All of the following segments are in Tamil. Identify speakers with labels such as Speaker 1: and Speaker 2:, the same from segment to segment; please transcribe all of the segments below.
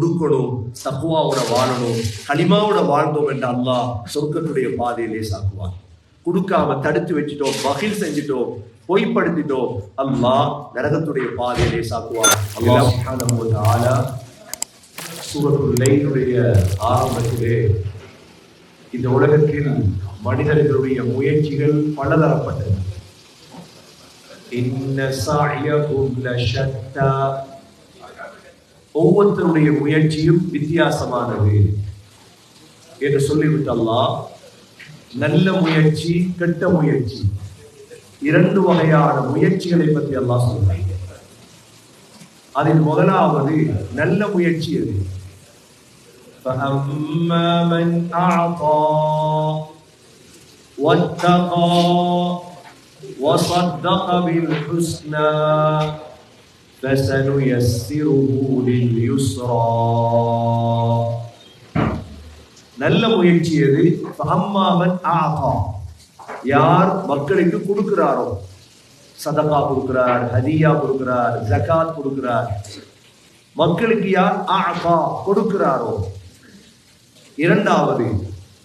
Speaker 1: கொடுக்கணும் தக்குவாவோட வாழணும் களிமாவோட வாழ்ந்தோம் என்ற அல்லாஹ் சொர்க்கத்துடைய பாதையிலே சாக்குவான். கொடுக்காம தடுத்து வச்சுட்டோம் வகில் செஞ்சுட்டோம் பொய்ப்படுத்திட்டோம் அல்லாஹ் நரகத்துடைய பாதையிலே சாக்குவான். அல்லாஹ் சுப்ஹானஹு வ ஆரம்பத்திலே இந்த உலகத்தில் மனிதர்களுடைய முயற்சிகள் பலதரப்பட்டது இன்ன சாயகும் லஷத்தா ஒவ்வொருத்தருடைய முயற்சியும் வித்தியாசமானது என்று சொல்லிவிட்டு அல்லாஹ் நல்ல முயற்சி கெட்ட முயற்சி இரண்டு வகையான முயற்சிகளை பற்றி அல்லாஹ் சொல்றாங்க அதில் முதலாவது நல்ல முயற்சி எது فأما من أعطى واتقى وصدق بالحسنى فسنيسره لليسرى நல்ல முயற்சி எது அம்மாமன் ஆகா யார் மக்களுக்கு கொடுக்கிறாரோ சதகா கொடுக்கிறார் ஹதியா கொடுக்கிறார் ஜகாத் கொடுக்கிறார் மக்களுக்கு யார் ஆகா கொடுக்கிறாரோ இரண்டாவது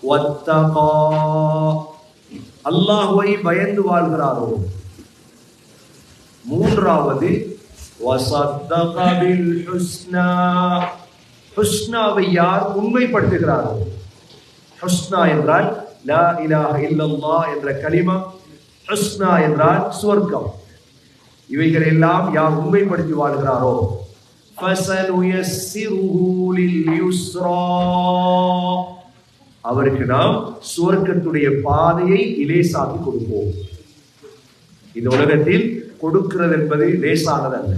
Speaker 1: வத்தகா அல்லாஹுவை பயந்து வாழ்கிறாரோ மூன்றாவது வசத்தக பில் ஹுஸ்னா ஹுஸ்னாவை யார் உண்மைப்படுத்துகிறாரோ? ஹுஸ்னா என்றால் லா இலாஹ இல்லல்லா என்ற கலிமா ஹுஸ்னா என்றால் சுவர்க்கம் இவைகளை எல்லாம் யார் உண்மைப்படுத்தி வாழ்கிறாரோ? அவருக்கு நாம் சுவர்க்கத்துடைய பாதையை இலேசாக்கி கொடுப்போம். இந்த உலகத்தில் கொடுக்கிறது என்பது லேசானதல்ல.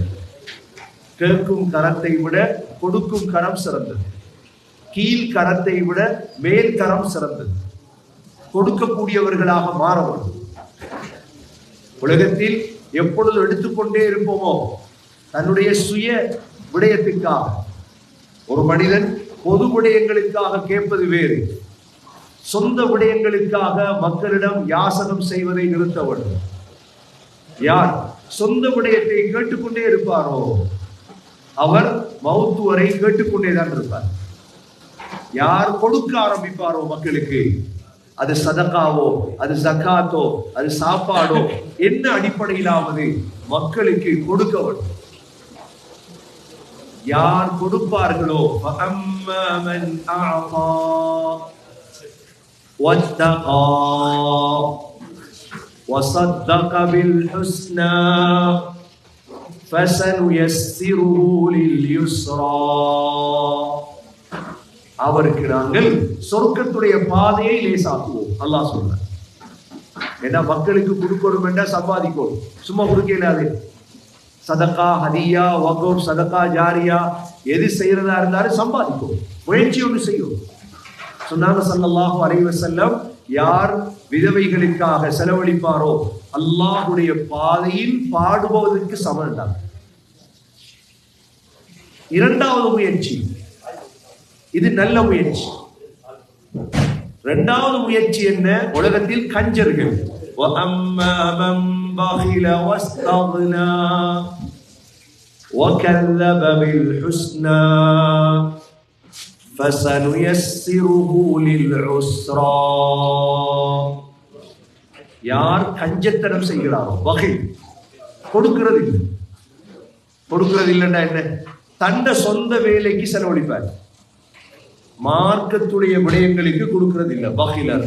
Speaker 1: கேட்கும் கரத்தை விட கொடுக்கும் கரம் சிறந்தது. கீழ் கரத்தை விட மேல் கரம் சிறந்தது. கொடுக்கக்கூடியவர்களாக மாற வேண்டும் உலகத்தில் எப்பொழுது எடுத்துக்கொண்டே இருப்போமோ தன்னுடைய சுய விடயத்துக்காக ஒரு மனிதன் பொது விடயங்களுக்காக கேட்பது வேறு. சொந்த விடயங்களுக்காக மக்களிடம் யாசனம் செய்வதை நிறுத்த வேண்டும் யார் சொந்த விடயத்தை கேட்டுக்கொண்டே இருப்பாரோ அவர் மௌத்து வரை கேட்டுக்கொண்டே தான் இருப்பார் யார் கொடுக்க ஆரம்பிப்பாரோ மக்களுக்கு அது சதகாவோ அது ஜக்காத்தோ அது சாப்பாடோ என்ன அடிப்படையிலாவது மக்களுக்கு கொடுக்க வேண்டும் யார் கொடுப்பார்களோ فَأَمَّا مَنْ أَعْطَى وَاتَّقَى وصدق بالحسنى فسنيسره لليسرى. அவருக்கு நாங்கள் சொர்க்கத்துடைய பாதையை லேசாக்குவோம். அல்லாஹ் சொல்ற ஏன்னா மக்களுக்கு கொடுக்கணும் என்றா சம்பாதிக்கணும். சும்மா கொடுக்க இல்லாது சதக்கா ஹதியா வகோப் சதக்கா ஜாரியா எது செய்யறதா இருந்தாலும் சம்பாதிக்கும் முயற்சி ஒன்று செய்யும் சொன்னாங்க சல்லாஹூ அலைவசல்லம் செல்லம் யார் விதவைகளுக்காக செலவழிப்பாரோ அல்லாஹுடைய பாதையில் பாடுபவதற்கு சமன்தான் இரண்டாவது முயற்சி. இது நல்ல முயற்சி. இரண்டாவது முயற்சி என்ன? உலகத்தில் கஞ்சர்கள். وكذب بالحسنى யார் கஞ்சத்தனம் செய்கிறாரோ வகை. கொடுக்கிறது இல்லை கொடுக்கிறது இல்லைன்னா என்ன? தன்னை சொந்த வேலைக்கு செலவழிப்பார். மார்க்கத்துடைய விடயங்களுக்கு கொடுக்கிறது இல்லை பகிலர்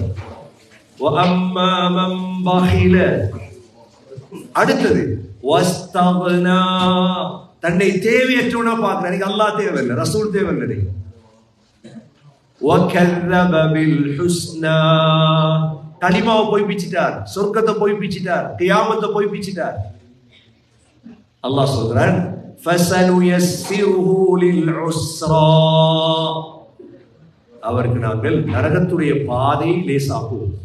Speaker 1: அடுத்தது தன்னை தேவையற்றவனா பார்க்கிறேன் அல்லாஹ் தேவையில்லை ரசூல் தேவையில்லை. தனிமாவை போய் பிச்சிட்டார் சொர்க்கத்தை போய் பிச்சிட்டார் கியாமத்தை போய் பிச்சிட்டார் அல்லாஹ் சொல்றான் அவருக்கு நாங்கள் நரகத்துடைய பாதையை லேசாக்குவோம்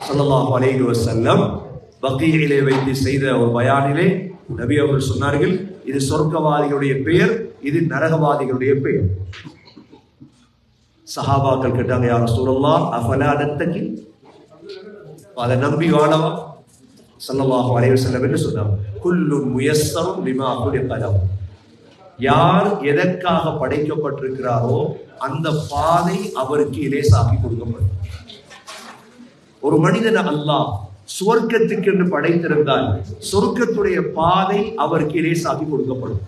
Speaker 1: சொல்லலாம் அலைகி வசல்லம் வக்கீலே வைத்து செய்த ஒரு பயானிலே நபி அவர்கள் சொன்னார்கள் இது சொர்க்கவாதியுடைய பெயர் இது நரகவாதிகளுடைய பெயர். சஹாபாக்கள் கேட்டாங்க யார் சூழல்லா அஃபலாடத்தகி அதை நம்பி வாழவா ஸல்லல்லாஹு அலைஹி செல்லம் என்று சொன்னாங்க. குல்லு முயஸ்ஸரும் லிமா பலம் யார் எதற்காக படைக்கப்பட்டிருக்கிறாரோ அந்த பாதை அவருக்கு இலேசாக்கி கொடுக்கப்படும். ஒரு மனிதன் அல்லாஹ் சுவர்க்கத்துக்கு என்று படைத்திருந்தால் சொர்க்கத்துடைய பாதை அவருக்கு இலேசாக்கி கொடுக்கப்படும்.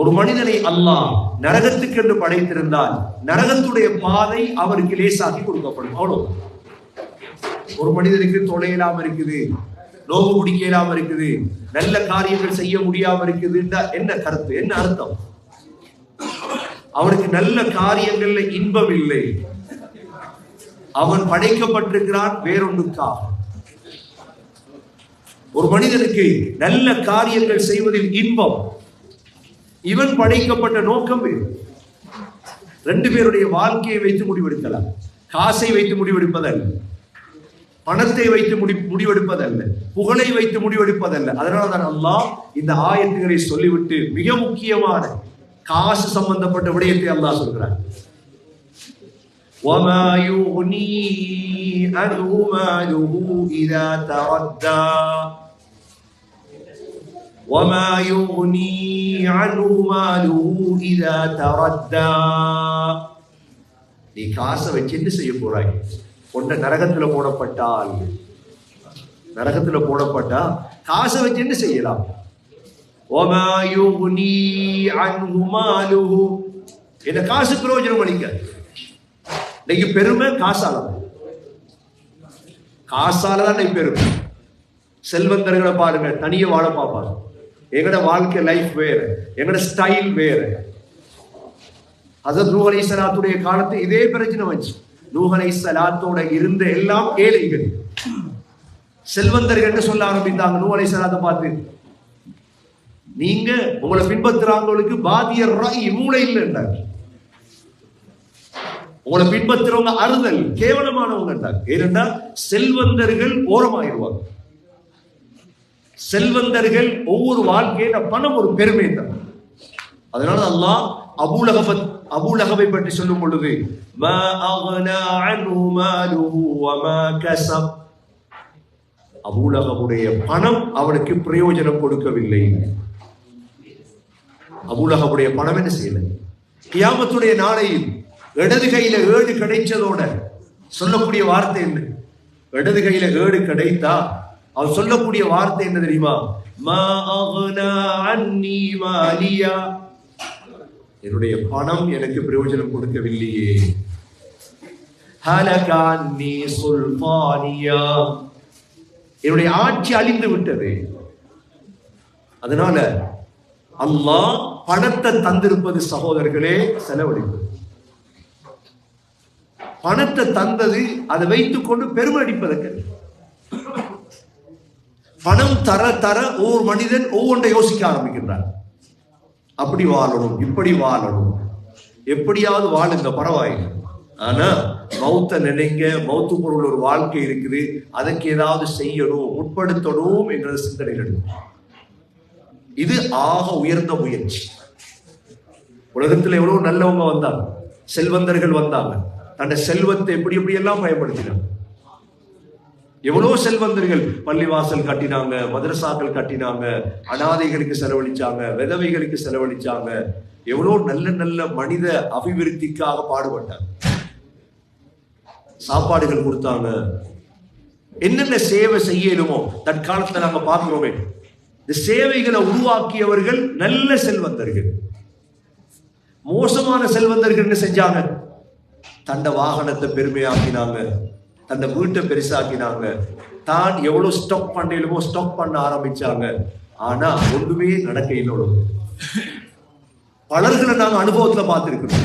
Speaker 1: ஒரு மனிதனை அல்லாஹ் நரகத்துக்கு என்று படைத்திருந்தால் நரகத்துடைய பாதை அவருக்கு லேசாக்கி கொடுக்கப்படும். அவ்வளவு. ஒரு மனிதனுக்கு தொலையிலாம இருக்குது நோவு முடிக்க இல்லாம இருக்குது நல்ல காரியங்கள் செய்ய முடியாம இருக்குது என்ன கருத்து? என்ன அர்த்தம்? அவனுக்கு நல்ல காரியங்கள்ல இன்பம் இல்லை. அவன் படைக்கப்பட்டிருக்கிறான் வேறொன்றுக்காக ஒரு மனிதனுக்கு நல்ல காரியங்கள் செய்வதில் இன்பம். இவன் படைக்கப்பட்ட நோக்கம் வேறு ரெண்டு பேருடைய வாழ்க்கையை வைத்து முடிவெடுக்கலாம் காசை வைத்து முடிவெடுப்பதல்ல பணத்தை வைத்து முடி முடிவெடுப்பதல்ல புகழை வைத்து முடிவெடுப்பதல்ல அதனால தான் அல்லாஹ் இந்த ஆயத்துகளை சொல்லிவிட்டு மிக முக்கியமான காசு சம்பந்தப்பட்ட விடயத்தை அல்லாஹ் சொல்கிறார் وما يغني عنه ماله إذا تردى وما يغني عنه ماله إذا تردى நீ காசை வச்சு என்ன செய்ய போறாய் கொண்ட நரகத்துல போடப்பட்டால் நரகத்துல போடப்பட்டா காசை வச்சு என்ன செய்யலாம் وما يغني عنه ماله என்ன காசு பிரயோஜனம் அளிக்காது இன்னைக்கு பெருமை காசால தான். காசால தான் இன்னைக்கு பெருமை செல்வந்தர்களை பாருங்க தனியே வாழ பார்ப்பாங்க எங்களோட வாழ்க்கை லைஃப் வேற எங்களோட ஸ்டைல் வேற. ஹசரத் நூஹ் சலாத்துடைய காலத்து இதே பிரச்சனை வச்சு நூஹ் சலாத்தோட இருந்த எல்லாம் ஏழைகள். செல்வந்தர்கள் சொல்ல ஆரம்பித்தாங்க நூஹ் அலைஹிஸ்ஸலாத்தை பார்த்து. நீங்க உங்களை பின்பற்றுறாங்களுக்கு பாதிய ராய் மூளை இல்லைன்றாங்க. உங்களை பின்பற்றுறவங்க அறுதல் கேவலமானவங்க ஏனென்றால் செல்வந்தர்கள் ஓரமாயிருவாங்க. செல்வந்தர்கள் ஒவ்வொரு வாழ்க்கையில பணம் ஒரு பெருமை தான். அதனால அல்லாஹ் அபூலகபத் அபூலகவை பற்றி சொல்லும் பொழுது மா பணம் அவனுக்கு பிரயோஜனம் கொடுக்கவில்லை. அபூலகபுடைய பணம் என்ன செய்யல? கியாமத்துடைய நாளையில் இடது கையில ஏடு கிடைச்சதோட சொல்லக்கூடிய வார்த்தை என்ன? இடது கையில ஏடு கிடைத்தா அவர் சொல்லக்கூடிய வார்த்தை என்ன தெரியுமா? மா என்னுடைய பணம் எனக்கு பிரயோஜனம் கொடுக்கவில்லையே. என்னுடைய ஆட்சி அழிந்து விட்டது. அதனால அல்லாஹ் பணத்தை தந்திருப்பது சகோதரர்களே செலவழிப்பது பணத்தை தந்தது அதை வைத்துக் கொண்டு பெருமை அடிப்பதற்கு. பணம் தர தர ஒவ்வொரு மனிதன் ஒவ்வொன்றை யோசிக்க ஆரம்பிக்கின்றான். அப்படி வாழணும் இப்படி வாழணும். எப்படியாவது வாழுங்க பரவாயில்லை. ஆனா மௌத்த நினைங்க மௌத்து பொருள் ஒரு வாழ்க்கை இருக்குது. அதுக்கு ஏதாவது செய்யணும் உட்படுத்தணும் என்ற சிந்தனை எடுக்கும் இது ஆக உயர்ந்த முயற்சி. உலகத்துல எவ்வளவு நல்லவங்க வந்தாங்க செல்வந்தர்கள் வந்தாங்க. தன்னை செல்வத்தை எப்படி எப்படி எல்லாம் பயன்படுத்தினாங்க. எவ்வளவு செல்வந்தர்கள் பள்ளிவாசல் கட்டினாங்க மதரசாக்கள் கட்டினாங்க அனாதைகளுக்கு செலவழிச்சாங்க விதவைகளுக்கு செலவழிச்சாங்க எவ்வளோ நல்ல நல்ல மனித அபிவிருத்திக்காக பாடுபட்டாங்க. சாப்பாடுகள் கொடுத்தாங்க. என்னென்ன சேவை செய்யணுமோ தற்காலத்துல நாங்க பார்க்கிறோமே இந்த சேவைகளை உருவாக்கியவர்கள் நல்ல செல்வந்தர்கள். மோசமான செல்வந்தர்கள் என்ன செஞ்சாங்க? தண்ட வாகனத்தை பெருமையாக்கினாங்க. அந்த வீட்டை பெருசாக்கினாங்க. தான் எவ்வளவு ஸ்டாக் பண்ணலுமோ ஸ்டாக் பண்ண ஆரம்பிச்சாங்க. ஆனா ஒன்றுமே நடக்க இல்லை பலர்களை நாங்க அனுபவத்துல பார்த்திருக்கிறோம்.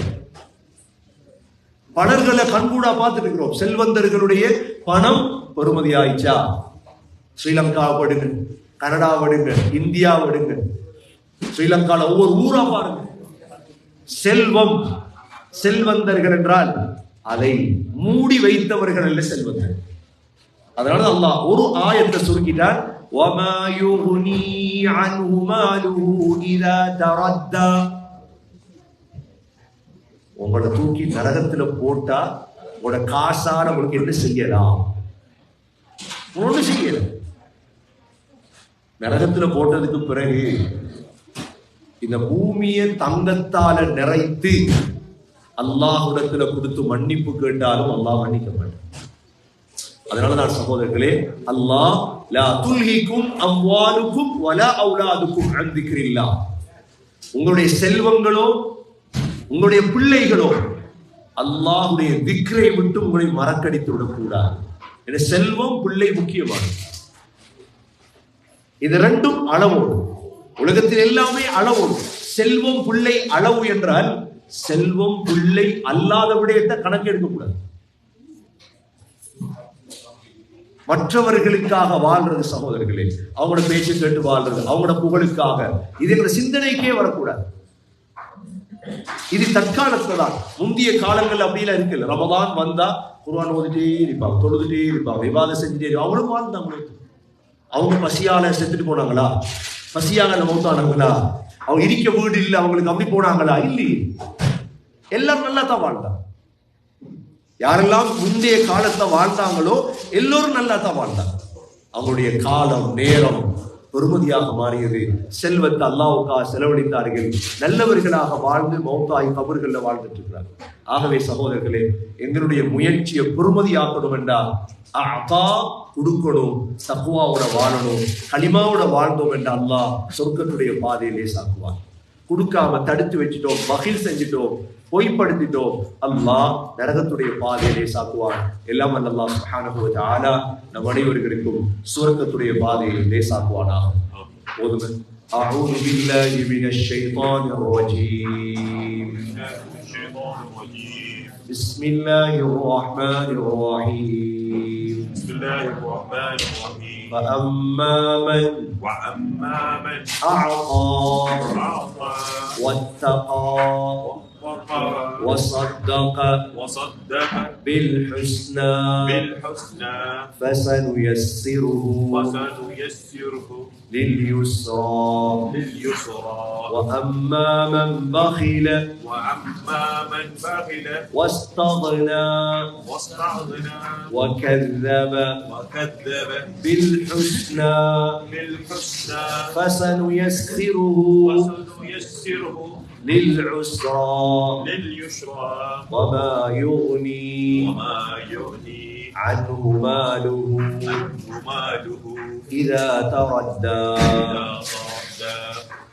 Speaker 1: பலர்களை கண்கூடா பார்த்துருக்கிறோம். இருக்கிறோம் செல்வந்தர்களுடைய பணம் பெறுமதி ஆயிச்சா ஸ்ரீலங்கா விடுங்க கனடா விடுங்க இந்தியா விடுங்க. ஸ்ரீலங்கால ஒவ்வொரு ஊரா பாருங்க. செல்வம் செல்வந்தர்கள் என்றால் அதை மூடி வைத்தவர்கள் அல்ல செல்வந்தர் அதனால அல்லாஹ் ஒரு ஆயத்தை சுருக்கிட்டார் وَمَا يُغْنِي عَنْهُ مَالُهُ إِذَا تَرَدَّى உங்களை தூக்கி நரகத்துல போட்டா உங்களோட காசால உங்களுக்கு என்ன செய்யலாம் ஒண்ணு செய்யல நரகத்துல போட்டதுக்கு பிறகு இந்த பூமியை தங்கத்தால நிறைத்து அல்லாஹுடத்துல கொடுத்து மன்னிப்பு கேட்டாலும் அல்லாஹ் மன்னிக்க மாட்டேன். அதனால நான் சகோதரர்களே அல்லாஹ் லா துல்ஹிக்கும் அவ்வாலுக்கும் வலா அவுலாதுக்கும் அன் உங்களுடைய செல்வங்களோ உங்களுடைய பிள்ளைகளோ அல்லாஹுடைய திக்ரை விட்டு உங்களை மறக்கடித்து விடக்கூடாது. என செல்வம் பிள்ளை முக்கியமானது. இது ரெண்டும் அளவோடு. உலகத்தில் எல்லாமே அளவோடு. செல்வம் பிள்ளை அளவு என்றால் செல்வம் பிள்ளை அல்லாத விடயத்தை கணக்கெடுக்க கூடாது மற்றவர்களுக்காக வாழ்றது சகோதரர்களே அவங்களோட பேச்சு கேட்டு வாழ்றது அவங்களோட புகழுக்காக. இது என்ற சிந்தனைக்கே வரக்கூடாது. இது தற்காலத்துல தான் முந்தைய காலங்கள் அப்படிலாம் இருக்குல்ல. ரமதான் வந்தா குர்வான் ஓதிட்டே இருப்பாங்க தொழுதுட்டே இருப்பாங்க விவாதம் செஞ்சுட்டே இருப்பாங்க அவங்களும் வாழ்ந்தாங்க அவங்க பசியால செத்துட்டு போனாங்களா? பசியால மௌத்தானாங்களா? அவங்க இருக்க வீடு இல்லை அவங்களுக்கு அப்படி போனாங்களா? இல்லையே. எல்லாரும் நல்லா தான் வாழ்ந்தாங்க யாரெல்லாம் முந்தைய காலத்தை வாழ்ந்தாங்களோ எல்லோரும் நல்லா தான் வாழ்ந்தாங்க அவங்களுடைய காலம் நேரம் பெருமதியாக மாறியது. செல்வத்தை அல்லாவுக்காக செலவழித்தார்கள். நல்லவர்களாக வாழ்ந்து மௌத்தாய் கபர்களில் வாழ்ந்துட்டு இருக்கிறார்கள் ஆகவே சகோதரர்களே எங்களுடைய முயற்சியை பெருமதியாக்கணும் என்றால் அகா கொடுக்கணும் சகுவாவோட வாழணும் களிமாவோட வாழ்ந்தோம் என்ற அல்லாஹ் சொர்க்கத்துடைய பாதையிலே சாக்குவார் கொடுக்காம தடுத்து வச்சுட்டோம் மகிழ் செஞ்சுட்டோம் பொய்ப்படுத்திட்டோம் அல்லாஹ் நரகத்துடைய பாதையை லேசாக்குவான் எல்லாம் வல்ல அல்லாஹ் சுப்ஹானஹு வ தஆலா நம் அனைவர்களுக்கும் சுவர்க்கத்துடைய பாதையை லேசாக்குவானாக போதுமே أعوذ بالله من الشيطان الرجيم
Speaker 2: الشيطان الرجيم
Speaker 1: بسم الله الرحمن الرحيم
Speaker 2: بسم الله الرحمن الرحيم
Speaker 1: فأما من
Speaker 2: وأما من
Speaker 1: أعطى
Speaker 2: أعطى
Speaker 1: واتقى
Speaker 2: واتقى
Speaker 1: وصدق
Speaker 2: وصدق
Speaker 1: بالحسنى
Speaker 2: بالحسنى
Speaker 1: فسنيسره
Speaker 2: وسنيسره
Speaker 1: لليسرى
Speaker 2: لليسرى
Speaker 1: وأما من بخل
Speaker 2: وأما من بخل
Speaker 1: واستغنى
Speaker 2: واستغنى
Speaker 1: وكذب
Speaker 2: وكذب
Speaker 1: بالحسنى
Speaker 2: بالحسنى
Speaker 1: فسنيسره
Speaker 2: وسنيسره
Speaker 1: للعسرى.
Speaker 2: لليسرى.
Speaker 1: وما يغني
Speaker 2: وما يغني
Speaker 1: عنه ماله.
Speaker 2: عنه ماله.
Speaker 1: إذا تردى.
Speaker 2: إذا تردى.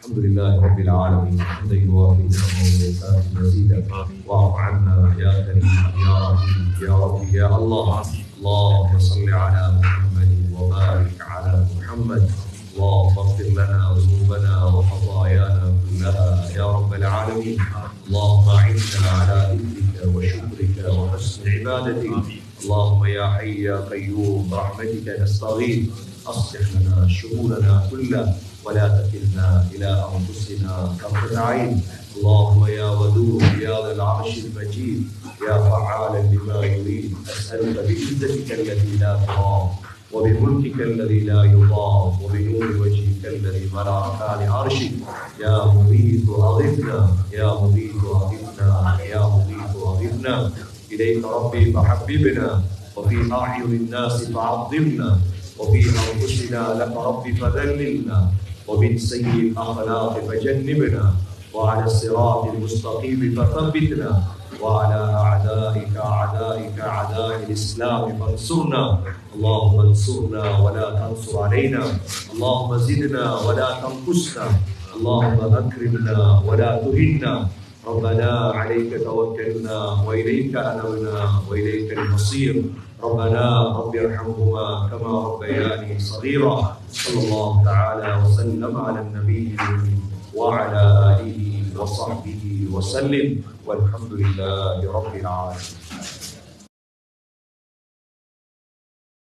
Speaker 1: الحمد لله رب العالمين. حمدا يوافي نعمه مزيدا واعف عنا يا كريم. يا رحيم يا ربي يا الله. اللهم صل على محمد وبارك على محمد. اللهم اغفر لنا ذنوبنا وخطايانا يا رب العالمين. اللهم أعنا على ذكرك وشكرك وحسن عبادتك. اللهم يا حي يا قيوم برحمتك نستغيث. أصلح لنا شؤوننا كلها ولا تكلنا إلى أنفسنا طرفة عين. اللهم يا ودود يا ذا العرش المجيد يا فعالا لما يريد أسألك بعزتك التي لا ترام. وبملكك الذي لا يضام وبنور وجهك الذي ملا مكان عرشك يا مغيث أغثنا يا مغيث أغثنا يا مغيث أغثنا. إليك ربي فحببنا وفي أعين الناس فعظمنا وفي أنفسنا لك ربي فذللنا ومن سيء الأخلاق فجنبنا وعلى الصراط المستقيم فثبتنا. وعلى أعدائك أعدائك أعداء الإسلام فانصرنا. اللهم انصرنا ولا تنصر علينا. اللهم زدنا ولا تنقصنا. اللهم أكرمنا ولا تهنا. ربنا عليك توكلنا وإليك أنبنا وإليك المصير. ربنا رب ارحمهما كما ربياني صغيرا. صلى الله تعالى وسلم على النبي وعلى آله وصحبه وسلم والحمد لله رب العالمين.